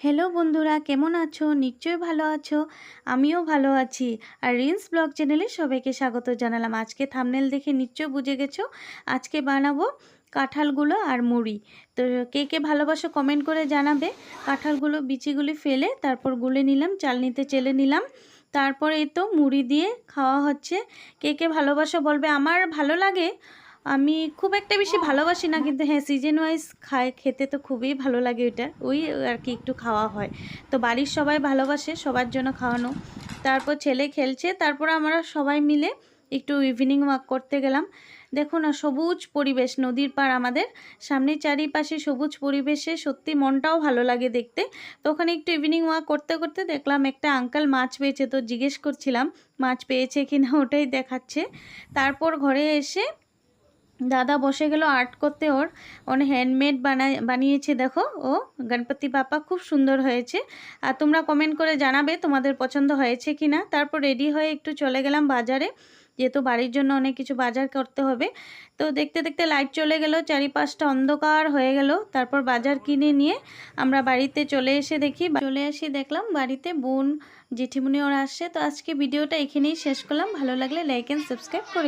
Hello বন্ধুরা, কেমন আছো? নিশ্চয়ই ভালো আছো। আমিও ভালো আছি। আর রিন্স ব্লগ চ্যানেলে সবাইকে স্বাগত জানালাম। আজকে থামনেল দেখে নিশ্চয় বুঝে গেছো, আজকে বানাবো কাঁঠালগুলো আর মুড়ি। তো কে কে ভালোবাসো কমেন্ট করে জানাবে। কাঁঠালগুলো, বিচিগুলি ফেলে তারপর গুলে নিলাম, চালনিতে চেলে নিলাম। তারপর তো মুড়ি দিয়ে খাওয়া হচ্ছে। কে কে ভালোবাসো বলবে, আমার ভালো লাগে। আমি খুব একটা বেশি ভালোবাসি না কিন্তু হ্যাঁ সিজন ওয়াইজ খায় খেতে তো খুবই ভালো লাগে ওইটা। ওই আর কি একটু খাওয়া হয়। তো বাড়ির সবাই ভালোবাসে সবার জন্য খাওয়ানো। তারপর ছেলে খেলছে তারপর আমরা সবাই মিলে একটু ইভিনিং ওয়াক করতে গেলাম। দেখো না সবুজ পরিবেশ নদীর পার আমাদের। সামনে চারিপাশে সবুজ পরিবেশে সত্যি মনটাও ভালো লাগে দেখতে। তো ওখানে একটু ইভিনিং ওয়াক করতে করতে দেখলাম একটা আঙ্কাল মাছ পেয়েছে তো জিজ্ঞেস করছিলাম মাছ পেয়েছে কিনা ওটাই দেখাচ্ছে। তারপর ঘরে এসে দাদা বসে গেল আর্ট করতে, ওর অনেক হ্যান্ডমেড বানায়, বানিয়েছে, দেখো, ও, গণপতি বাপ্পা খুব সুন্দর হয়েছে। আর তোমরা কমেন্ট করে জানাবে তোমাদের পছন্দ হয়েছে কি না তারপর রেডি হয়ে একটু চলে গেলাম বাজারে। যেহেতু বাড়ির জন্য অনেক কিছু বাজার করতে হবে। তো দেখতে দেখতে লাইট চলে গেল, চারিপাশটা অন্ধকার হয়ে গেল। তারপর বাজার কিনে নিয়ে আমরা বাড়িতে চলে এসে দেখি চলে এসে দেখলাম বাড়িতে বোন জেঠিমুনি ওরা আসছে। তো আজকে ভিডিওটা এখানেই শেষ করলাম। ভালো লাগলে লাইক অ্যান্ড সাবস্ক্রাইব করে